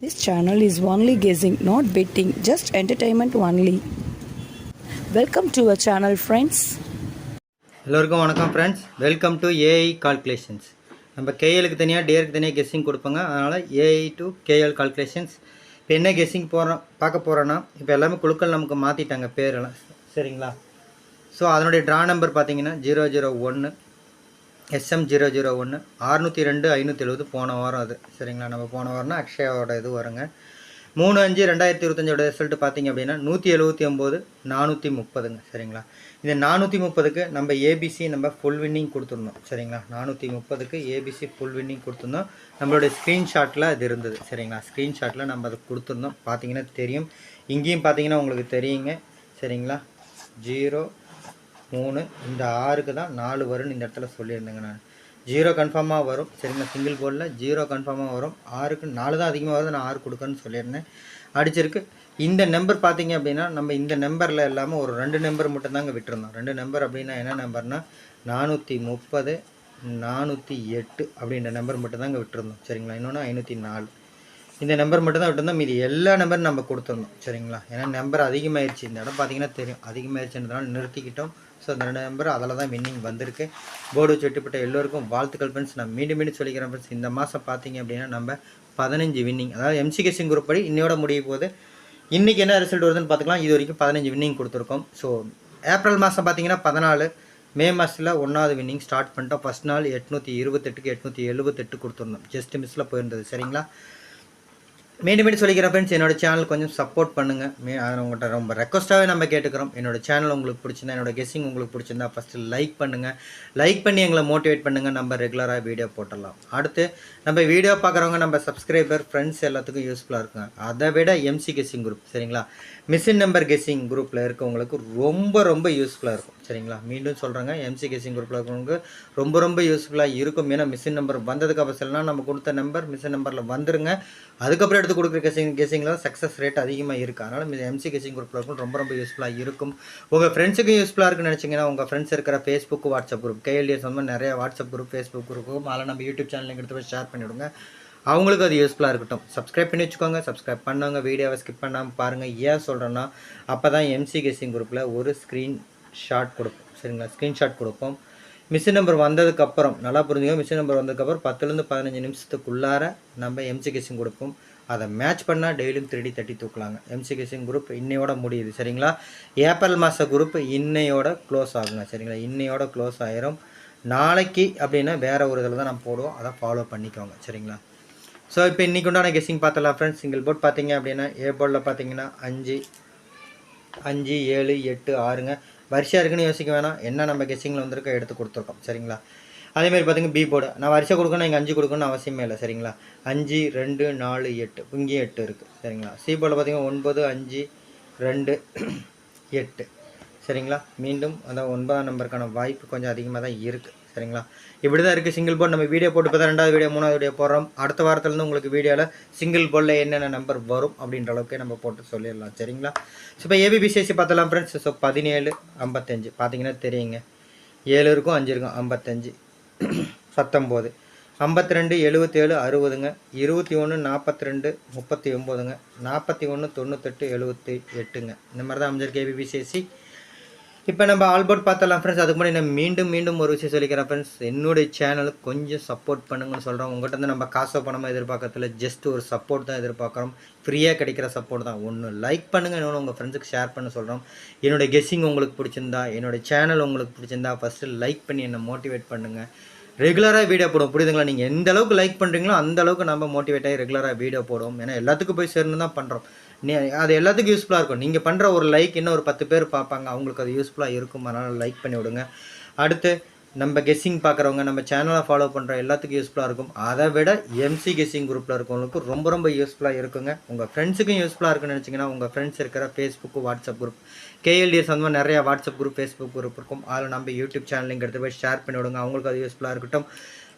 This channel is only guessing, not betting, just entertainment only. Welcome to our channel friends. எல்லோருக்கும் வணக்கம் friends welcome to AI calculations நம்ம கேஎலுக்கு தனியாக டிஏருக்கு தனியாக guessing கொடுப்பாங்க. அதனால் ஏஐ டு கேஎல் கால்குலேஷன்ஸ் இப்போ என்ன கெஸ்ஸிங் போகிறோம் பார்க்க போகிறோன்னா இப்போ எல்லாமே குழுக்கள் நமக்கு மாற்றிட்டாங்க பேரெல்லாம். சரிங்களா? ஸோ அதனுடைய ட்ரா நம்பர் பார்த்தீங்கன்னா ஜீரோ ஜீரோ ஒன்று எஸ்எம் ஜீரோ ஜீரோ ஒன்று அறுநூற்றி ரெண்டு ஐநூற்றி எழுபது போன வாரம் அது. சரிங்களா? நம்ம போன வாரம்னா அக்ஷயாவோட இது வருங்க. மூணு அஞ்சு ரெண்டாயிரத்தி இருபத்தஞ்சோட ரிசல்ட் பார்த்தீங்க அப்படின்னா நூற்றி எழுபத்தி ஒம்பது நானூற்றி முப்பதுங்க. சரிங்களா? இந்த நானூற்றி முப்பதுக்கு நம்ம ஏபிசி நம்ம ஃபுல் வின்னிங் கொடுத்துருந்தோம் சரிங்களா? நானூற்றி முப்பதுக்கு ஏபிசி ஃபுல் வின்னிங் கொடுத்துருந்தோம் நம்மளுடைய ஸ்க்ரீன்ஷாட்டில் அது இருந்தது. சரிங்களா? ஸ்க்ரீன்ஷாட்டில் நம்ம அதை கொடுத்துருந்தோம் பார்த்தீங்கன்னா தெரியும். இங்கேயும் பார்த்தீங்கன்னா உங்களுக்கு தெரியுங்க. சரிங்களா? ஜீரோ மூணு இந்த ஆறுக்கு தான் நாலு வரும்னு இந்த இடத்துல சொல்லியிருந்தேங்க நான். ஜீரோ கன்ஃபார்மாக வரும். சரிங்களா? சிங்கிள் போர்டில் ஜீரோ கன்ஃபார்மாக வரும். ஆறுக்கு நாலு தான் அதிகமாக வருது. நான் ஆறு கொடுக்கன்னு சொல்லியிருந்தேன். அடிச்சிருக்கு. இந்த நம்பர் பார்த்தீங்க அப்படின்னா நம்ம இந்த நம்பரில் இல்லாமல் ஒரு ரெண்டு நம்பர் மட்டும்தாங்க விட்டுருந்தோம். ரெண்டு நம்பர் அப்படின்னா என்ன நம்பர்னா நானூற்றி முப்பது நானூற்றி எட்டு அப்படின்ற நம்பர் மட்டும்தாங்க விட்டுருந்தோம். சரிங்களா? இன்னொன்று ஐநூற்றி நாலு. இந்த நம்பர் மட்டும் தான் விட்டுருந்தோம் மீதி எல்லா நம்பரும் நம்ம கொடுத்துருந்தோம். சரிங்களா? ஏன்னா நம்பர் அதிகமாயிருச்சு. இந்த இடம் பார்த்தீங்கன்னா தெரியும். அதிகமாயிருச்சுன்றதுனால நிறுத்திக்கிட்டோம். ஸோ அந்த ரெண்டு நம்பர் அதில் தான் வின்னிங் வந்திருக்கு. போர்டு வச்சு எல்லோருக்கும் வாழ்த்துக்கள் ஃப்ரெண்ட்ஸ் நான் மீண்டும் மீண்டும் சொல்லிக்கிறேன் ஃப்ரெண்ட்ஸ் இந்த மாதம் பார்த்தீங்க அப்படின்னா நம்ம பதினஞ்சு வின்னிங் அதாவது எம்சிகேசிங் குரூப் படி இன்னையோட முடிய போது இன்றைக்கி என்ன ரிசல்ட் வருதுன்னு பார்த்துக்கலாம் இது வரைக்கும் பதினஞ்சு வின்னிங் கொடுத்துருக்கோம். ஸோ ஏப்ரல் மாதம் பார்த்தீங்கன்னா பதினாலு. மே மாதத்தில் ஒன்றாவது வின்னிங் ஸ்டார்ட் பண்ணிட்டோம். ஃபஸ்ட் நாள் எட்நூற்றி இருபத்தெட்டுக்கு எட்நூற்றி எழுபத்தெட்டு கொடுத்துருந்தோம். ஜஸ்ட் மிஸ்ஸில் போயிருந்தது. சரிங்களா? மீண்டும் மீண்டும் சொல்லிக்கிறேன் ஃப்ரெண்ட்ஸ் என்னோட சேனல் கொஞ்சம் சப்போர்ட் பண்ணுங்கள் மீ அதை உங்கள்கிட்ட ரொம்ப ரெக்வஸ்ட்டாகவே நம்ம கேட்டுக்கிறோம். என்னோட சேனல் உங்களுக்கு பிடிச்சிருந்தா என்னோட கெஸ்ஸிங் உங்களுக்கு பிடிச்சிருந்தா ஃபஸ்ட்டு லைக் பண்ணுங்கள் லைக் பண்ணி எங்களை மோட்டிவேட் பண்ணுங்கள் நம்ம ரெகுலராக வீடியோ போட்டுடலாம் அடுத்து நம்ம வீடியோ பார்க்குறவங்க நம்ம சப்ஸ்கிரைபர் ஃப்ரெண்ட்ஸ் எல்லாத்துக்கும் யூஸ்ஃபுல்லாக இருக்குங்க. அதை விட எம்சி கெஸ்ஸிங் குரூப் சரிங்களா? மிஷின் நம்பர் கெஸ்ஸிங் குரூப்பில் இருக்கவங்களுக்கு ரொம்ப ரொம்ப யூஸ்ஃபுல்லாக இருக்கும். சரிங்களா? மீண்டும் சொல்கிறேங்க எம்சி கேசிங் குரூப்பில் இருக்கிறவங்க ரொம்ப ரொம்ப யூஸ்ஃபுல்லாக இருக்கும். ஏன்னா மிஷின் நம்பர் வந்ததுக்கு அப்புறம் நம்ம கொடுத்த நம்பர் மிஷின் நம்பரில் வந்துருங்க. அதுக்கப்புறம் எடுத்து கொடுக்குற கெஸிங் கெஸிங்கில் சக்ஸஸ் ரேட் அதிகமாக இருக்குது அதனால் எம்சி கேசிங் குரூப்பில் இருக்கும் ரொம்ப ரொம்ப யூஸ்ஃபுல்லாக இருக்கும். உங்கள் ஃப்ரெண்ட்ஸுக்கு யூஸ்ஃபுல்லாக இருக்குன்னு நினச்சிங்கன்னா உங்கள் ஃப்ரெண்ட்ஸ் இருக்கிற ஃபேஸ்புக் வாட்ஸ்அப் குரூப் கேஎல்டிஎஸ் வந்து நிறைய வாட்ஸ்அப் குரூப் ஃபேஸ்புக் குரூப்பும் அதில் நம்ம யூடியூப் சேனலுக்கு எடுத்து போய் ஷேர் பண்ணிவிடுங்க அவங்களுக்கு அது யூஸ்ஃபுல்லாக இருக்கட்டும். சப்ஸ்கிரைப் பண்ணி வச்சுக்கோங்க. சப்ஸ்கிரைப் பண்ணுவாங்க வீடியோவை ஸ்கிப் பண்ணாமல் பாருங்கள் ஏன் சொல்கிறேன்னா அப்போ தான் எம்சி கெஸிங் குரூப்பில் ஒரு ஸ்க்ரீன் ஷாட் கொடுப்போம். சரிங்களா? ஸ்க்ரீன்ஷாட் கொடுப்போம். மிஷின் நம்பர் வந்ததுக்கப்புறம் நல்லா புரிஞ்சுக்கோங்க. மிஷின் நம்பர் வந்ததுக்கப்புறம் பத்துலேருந்து பதினஞ்சு நிமிஷத்துக்குள்ளார நம்ம எம்சி கெஸிங் கொடுப்போம். அதை மேட்ச் பண்ணால் டெய்லியும் திருடி தட்டி தூக்கலாங்க. எம்சி குரூப் இன்னையோட முடியுது. சரிங்களா? ஏப்ரல் மாத குரூப் இன்னையோட க்ளோஸ் ஆகுங்க. சரிங்களா? இன்னையோட க்ளோஸ் ஆயிரும். நாளைக்கு அப்படின்னா வேறு ஒரு இதில் தான் நம்ம போடுவோம். அதை ஃபாலோ பண்ணிக்கோங்க. சரிங்களா? ஸோ இப்போ இன்றைக்கு உண்டான கெஸ்ஸிங் பார்த்தலாம் ஃப்ரெண்ட்ஸ் சிங்கிள் போர்ட் பார்த்தீங்க அப்படின்னா ஏ போர்டில் பார்த்தீங்கன்னா அஞ்சு அஞ்சு ஏழு எட்டு ஆறுங்க. வரிசையாக இருக்குன்னு யோசிக்க வேணாம். என்ன நம்ம கெஸ்ஸிங்கில் வந்திருக்கோ எடுத்து கொடுத்துருக்கோம். சரிங்களா? அதேமாதிரி பார்த்தீங்கன்னா பி போர்டு நான் வரிசை கொடுக்கணும் இங்கே அஞ்சு கொடுக்கணும்னு அவசியமே இல்லை. சரிங்களா? அஞ்சு ரெண்டு நாலு எட்டு. இங்கேயும் எட்டு இருக்குது சரிங்களா? சி போர்டில் பார்த்தீங்கன்னா ஒன்பது அஞ்சு ரெண்டு எட்டு. சரிங்களா? மீண்டும் அந்த ஒன்பதாம் நம்பருக்கான வாய்ப்பு கொஞ்சம் அதிகமாக தான் இருக்குது சரிங்களா? இப்படி தான் இருக்குது சிங்கிள் போர்டு நம்ம வீடியோ போட்டு பார்த்தா ரெண்டாவது வீடியோ மூணாவது வீடியோ போடுறோம். அடுத்த வாரத்துலேருந்து உங்களுக்கு வீடியோவில் சிங்கிள் போர்டில் என்னென்ன நம்பர் வரும் அப்படின்ற அளவுக்கு நம்ம போட்டு சொல்லிடலாம். சரிங்களா? ஸோ இப்போ ஏபிபிசிஎஸ்சி பார்த்தலாம் ஃப்ரெண்ட்ஸ் ஸோ பதினேழு ஐம்பத்தஞ்சு. பார்த்தீங்கன்னா தெரியுங்க. ஏழு இருக்கும் அஞ்சு இருக்கும் ஐம்பத்தஞ்சு. பத்தொம்போது ஐம்பத்தி ரெண்டு எழுபத்தேழு அறுபதுங்க. இருபத்தி ஒன்று நாற்பத்தி ரெண்டு முப்பத்தி ஒம்போதுங்க நாற்பத்தி ஒன்று தொண்ணூத்தெட்டு எழுபத்தி எட்டுங்க. இந்த மாதிரி தான் அமைஞ்சிருக்கு ஏபிபிசிஎஸ்சி இப்போ நம்ம ஆல்போர்ட் பார்த்தலாம் ஃப்ரெண்ட்ஸ் அதுக்கு முன்னாடி நான் மீண்டும் மீண்டும் ஒரு விஷயம் சொல்லிக்கிறேன் ஃப்ரெண்ட்ஸ் என்னுடைய சேனலுக்கு கொஞ்சம் சப்போர்ட் பண்ணுங்கன்னு சொல்கிறோம் உங்கள்கிட்ட வந்து நம்ம காசோ பணமாக எதிர்பார்க்கறதுல ஜஸ்ட் ஒரு சப்போர்ட் தான் எதிர்பார்க்குறோம். ஃப்ரீயாக கிடைக்கிற சப்போர்ட் தான். ஒன்று லைக் பண்ணுங்கள் இன்னொன்று உங்கள் ஃப்ரெண்ட்ஸுக்கு ஷேர் பண்ண சொல்கிறோம் என்னுடைய கெஸ்ஸிங் உங்களுக்கு பிடிச்சிருந்தா என்னுடைய சேனல் உங்களுக்கு பிடிச்சிருந்தா ஃபஸ்ட்டு லைக் பண்ணி என்னை மோட்டிவேட் பண்ணுங்கள் ரெகுலராக வீடியோ போடும் புரியுதுங்களா? நீங்கள் எந்த அளவுக்கு லைக் பண்ணுறீங்களோ அந்த அளவுக்கு நம்ம மோட்டிவேட் ஆகி ரெகுலராக வீடியோ போடுவோம். ஏன்னா எல்லாத்துக்கும் போய் சேர்ந்து தான் பண்ணுறோம் அது எல்லாத்துக்கும் யூஸ்ஃபுல்லாக இருக்கும். நீங்கள் பண்ணுற ஒரு லைக் இன்னும் ஒரு பத்து பேர் பார்ப்பாங்க. அவங்களுக்கு அது யூஸ்ஃபுல்லாக இருக்கும். அதனால் லைக் பண்ணி விடுங்க. அடுத்து நம்ம கெஸ்ஸிங் பார்க்குறவங்க நம்ம சேனலை ஃபாலோ பண்ணுற எல்லாத்துக்கும் யூஸ்ஃபுல்லாக இருக்கும். அதை விட எம்சி கெஸ்ஸிங் குரூப்பில் இருக்கவங்களுக்கு ரொம்ப ரொம்ப யூஸ்ஃபுல்லாக இருக்குங்க. உங்கள் ஃப்ரெண்ட்ஸுக்கும் யூஸ்ஃபுல்லாக இருக்குன்னு நினச்சிங்கன்னா உங்கள் ஃப்ரெண்ட்ஸ் இருக்கிற ஃபேஸ்புக்கு வாட்ஸ்அப் குரூப் கேஎல்டிஎஸ் அந்த மாதிரி நிறையா வாட்ஸ்அப் குரூப் ஃபேஸ்புக் குரூப் இருக்கும். அதில் நம்ம யூடியூப் சேனல் எடுத்து போய் ஷேர் பண்ணி விடுங்க. அவங்களுக்கு அது யூஸ்ஃபுல்லாக இருக்கட்டும்.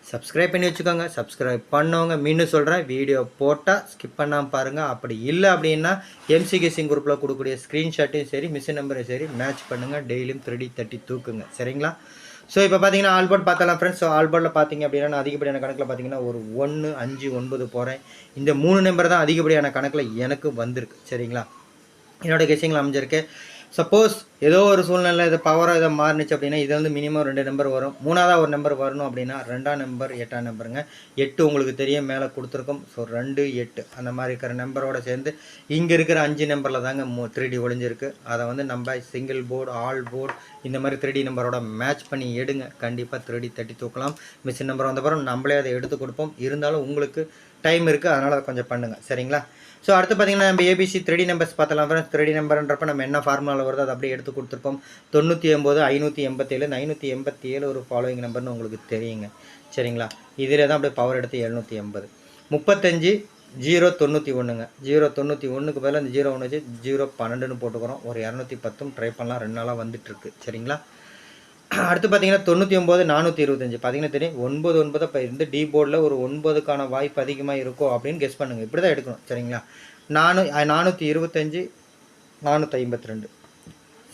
சப்ஸ்கிரைப் பண்ணி வச்சுக்கோங்க. சப்ஸ்கிரைப் பண்ணவங்க மீண்டும் சொல்கிறேன் வீடியோ போட்டால் ஸ்கிப் பண்ணாமல் பாருங்கள் அப்படி இல்லை அப்படின்னா எம்சிகேசிங் கெஸ்ஸிங் குரூப்பில் கொடுக்கக்கூடிய ஸ்க்ரீன்ஷாட்டையும் சரி மிஷின் நம்பரையும் சரி மேட்ச் பண்ணுங்கள் டெய்லியும் த்ரெடி தட்டி தூக்குங்க. சரிங்களா? ஸோ இப்போ பார்த்தீங்கன்னா ஆல்போர்ட் பார்த்தலாம் ஃப்ரெண்ட்ஸ் ஸோ ஆல்போர்ட்டில் பார்த்தீங்க அப்படின்னா நான் அதிகப்படியான கணக்கில் பார்த்தீங்கன்னா ஒரு ஒன்று அஞ்சு ஒன்பது போகிறேன் இந்த மூணு நம்பர் தான் அதிகப்படியான கணக்கில் எனக்கு வந்திருக்கு. சரிங்களா? என்னோட கெஸிங்கில் அமைஞ்சிருக்கு. சப்போஸ் ஏதோ ஒரு சூழ்நிலை இது பவராக இதை மாறுனுச்சு அப்படின்னா இது வந்து மினிமம் ரெண்டு நம்பர் வரும். மூணாவதாக ஒரு நம்பர் வரணும் அப்படின்னா ரெண்டாம் நம்பர் எட்டாம் நம்பருங்க எட்டு உங்களுக்கு தெரியும் மேலே கொடுத்துருக்கோம். ஸோ ரெண்டு எட்டு. அந்த மாதிரி இருக்கிற நம்பரோடு சேர்ந்து இங்கே இருக்கிற அஞ்சு நம்பரில் தாங்க மூ த்ரீ டி ஒளிஞ்சிருக்கு. அதை வந்து நம்ம சிங்கிள் போர்டு ஆல் போர்டு இந்த மாதிரி த்ரீ டி நம்பரோட மேட்ச் பண்ணி எடுங்க. கண்டிப்பாக த்ரீ டி தட்டி தூக்கலாம். மிஷின் நம்பர் வந்த பிறகு நம்மளே அதை எடுத்து கொடுப்போம். இருந்தாலும் உங்களுக்கு டைம் இருக்குது அதனால் அதை கொஞ்சம் பண்ணுங்கள் சரிங்களா? ஸோ அடுத்து பார்த்தீங்கன்னா நம்ம ஏபிசி த்ரீ நம்பர்ஸ் பார்த்தலாம் ஃப்ரெண்ட்ஸ் த்ரீ நம்பர்ன்றப்ப நம்ம என்ன ஃபார்முலாவில் வருதோ அதை அப்படியே எடுத்து கொடுத்துருப்போம். தொண்ணூற்றி ஒம்பது ஐநூற்றி எண்பத்தேழு ஐநூற்றி எண்பத்தி ஏழு ஒரு ஃபாலோவிங் நம்பர்னு உங்களுக்கு தெரியுங்க. சரிங்களா? இதில் தான் அப்படியே பவர் எடுத்து எழுநூற்றி எண்பது. முப்பத்தஞ்சு ஜீரோ தொண்ணூற்றி ஒன்றுங்க ஜீரோ தொண்ணூற்றி ஒன்றுக்கு பதிலாக இந்த ஜீரோ ஒன்று வச்சு ஜீரோ பன்னெண்டுன்னு போட்டுக்கிறோம். ஒரு இரநூத்தி பத்தும் ட்ரை பண்ணலாம். ரெண்டு நாளாக வந்துட்டுருக்கு சரிங்களா? அடுத்து பார்த்தீங்கன்னா தொண்ணூற்றி ஒம்பது நானூற்றி இருபத்தஞ்சு. பார்த்தீங்கன்னா தெரியும் ஒன்பது ஒன்பது இப்போ இருந்து டி போர்டில் ஒரு ஒன்பதுக்கான வாய்ப்பு அதிகமாக இருக்கும் அப்படின்னு கெஸ் பண்ணுங்கள் இப்படி தான் எடுக்கணும் சரிங்களா? நானூ நானூற்றி இருபத்தஞ்சி நானூற்றி ஐம்பத்தி ரெண்டு.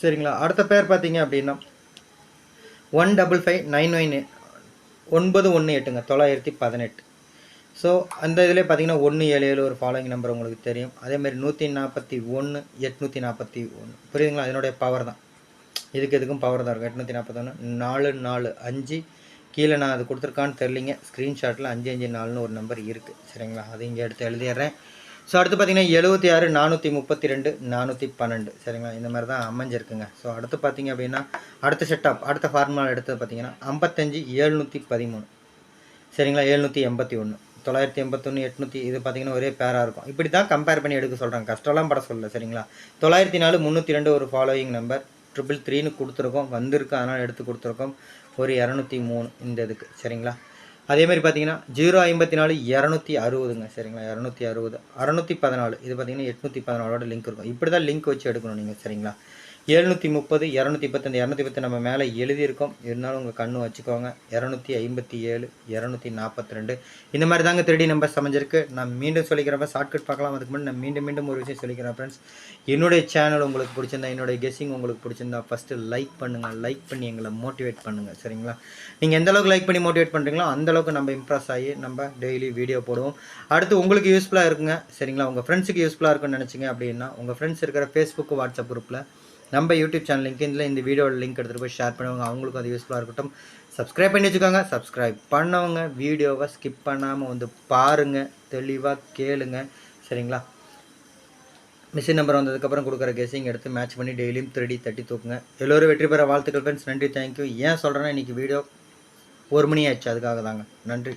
சரிங்களா? அடுத்த பேர் பார்த்தீங்க அப்படின்னா one double five nine nine ஒன்பது ஒன்று எட்டுங்க தொள்ளாயிரத்தி பதினெட்டு. ஸோ அந்த இதில் பார்த்தீங்கன்னா ஒன்று ஏழு ஏழு ஒரு ஃபாலோயிங் நம்பர் உங்களுக்கு தெரியும். அதேமாதிரி நூற்றி நாற்பத்தி ஒன்று எட்நூற்றி நாற்பத்தி ஒன்று. புரியுதுங்களா? அதனுடைய பவர் தான். இதுக்கு எதுக்கும் பவர் தான் இருக்கும். எட்நூற்றி நாற்பத்தொன்று நாலு நாலு அஞ்சு. கீழே நான் அது கொடுத்துருக்கான்னு தெரிலிங்க ஸ்க்ரீன்ஷாட்டில் அஞ்சு அஞ்சு நாலுன்னு ஒரு நம்பர் இருக்குது சரிங்களா? அது இங்கே எடுத்து எழுதிடுறேன். ஸோ அடுத்து பார்த்தீங்கன்னா எழுபத்தி ஆறு நானூற்றி முப்பத்தி ரெண்டு நானூற்றி பன்னெண்டு. சரிங்களா? இந்த மாதிரி தான் அமைஞ்சிருக்குங்க. ஸோ அடுத்து பார்த்தீங்க அப்படின்னா அடுத்த செட்டப் அடுத்த ஃபார்முலா எடுத்தது பார்த்தீங்கன்னா ஐம்பத்தஞ்சு ஏழ்நூற்றி பதிமூணு. சரிங்களா? எழுநூற்றி எண்பத்தி ஒன்று தொள்ளாயிரத்தி எண்பத்தொன்று எட்நூற்றி இது பார்த்தீங்கன்னா ஒரே பேராக இருக்கும். இப்படி தான் கம்பேர் பண்ணி எடுக்க சொல்கிறாங்க கஷ்டம்லாம் பட சொல்லல. சரிங்களா? தொள்ளாயிரத்தி நாலு முந்நூற்றி ரெண்டு ஒரு ஃபாலோயிங் நம்பர் ட்ரிபிள் த்ரீன்னு கொடுத்துருக்கோம். வந்திருக்கு. அதனால் எடுத்து கொடுத்துருக்கோம். ஒரு இரநூத்தி மூணு இந்த இதுக்கு. சரிங்களா? அதேமாதிரி பார்த்தீங்கன்னா ஜீரோ ஐம்பத்தி நாலு இரநூத்தி அறுபதுங்க. சரிங்களா? இரநூத்தி அறுபது. அறநூற்றி பதினாலு. இது பார்த்தீங்கன்னா எட்நூற்றி பதினாலோட லிங்க் இருக்கும். இப்படி தான் லிங்க் வச்சு எடுக்கணும் நீங்கள் சரிங்களா? எழுநூற்றி முப்பது இரநூத்தி பத்தஞ்சு இரநூத்தி பத்து நம்ம மேலே எழுதியிருக்கோம். இருந்தாலும் உங்கள் கண்ணு வச்சுக்கோங்க. இரநூத்தி ஐம்பத்தி ஏழு இரநூத்தி நாற்பத்தி ரெண்டு. இந்த மாதிரி தாங்க த்ரீ நம்பர் அமைஞ்சிருக்கு நான் மீண்டும் சொல்லிக்கிறப்ப ஷார்ட்கட் பார்க்கலாம். அதுக்கு முன்னாடி நான் மீண்டும் மீண்டும் ஒரு விஷயம் சொல்லிக்கிறேன் ஃப்ரெண்ட்ஸ் என்னுடைய சேனல் உங்களுக்கு பிடிச்சிருந்தா என்னுடைய கெஸ்ஸிங் உங்களுக்கு பிடிச்சிருந்தா ஃபஸ்ட்டு லைக் பண்ணுங்கள் லைக் பண்ணி எங்களை மோட்டிவேட் பண்ணுங்கள் சரிங்களா? நீங்கள் எந்த அளவுக்கு லைக் பண்ணி மோட்டிவேட் பண்ணுறீங்களோ அந்த அளவுக்கு நம்ம இம்ப்ரெஸ் ஆகி நம்ம டெய்லி வீடியோ போடுவோம். அடுத்து உங்களுக்கு யூஸ்ஃபுல்லாக இருக்குங்க. சரிங்களா? உங்கள் ஃப்ரெண்ட்ஸுக்கு யூஸ்ஃபுல்லாக இருக்குன்னு நினச்சிங்க அப்படின்னா உங்கள் ஃப்ரெண்ட்ஸ் இருக்கிற ஃபேஸ்புக் வாட்ஸ்அப் குரூப்பில் நம்ம யூடியூப் சேனல் லிங்க் இதில் இந்த வீடியோட லிங்க் எடுத்துகிட்டு போய் ஷேர் பண்ணுவாங்க அவங்களுக்கும் அது யூஸ்ஃபுல்லாக இருக்கட்டும். சப்ஸ்கிரைப் பண்ணி வச்சுக்கோங்க. சப்ஸ்கிரைப் பண்ணவங்க வீடியோவை ஸ்கிப் பண்ணாமல் வந்து பாருங்கள் தெளிவாக கேளுங்க. சரிங்களா? மிஷின் நம்பர் வந்ததுக்கப்புறம் கொடுக்குற கெஸிங் எடுத்து மேட்ச் பண்ணி டெய்லியும் திருடி தட்டி தூக்குங்க. எல்லோரும் வெற்றி பெற வாழ்த்துக்கள் ஃப்ரெண்ட்ஸ் நன்றி. தேங்க்யூ ஏன் சொல்கிறேன்னா இன்றைக்கி வீடியோ ஒரு மணி ஆயிடுச்சு. அதுக்காக தாங்க. நன்றி.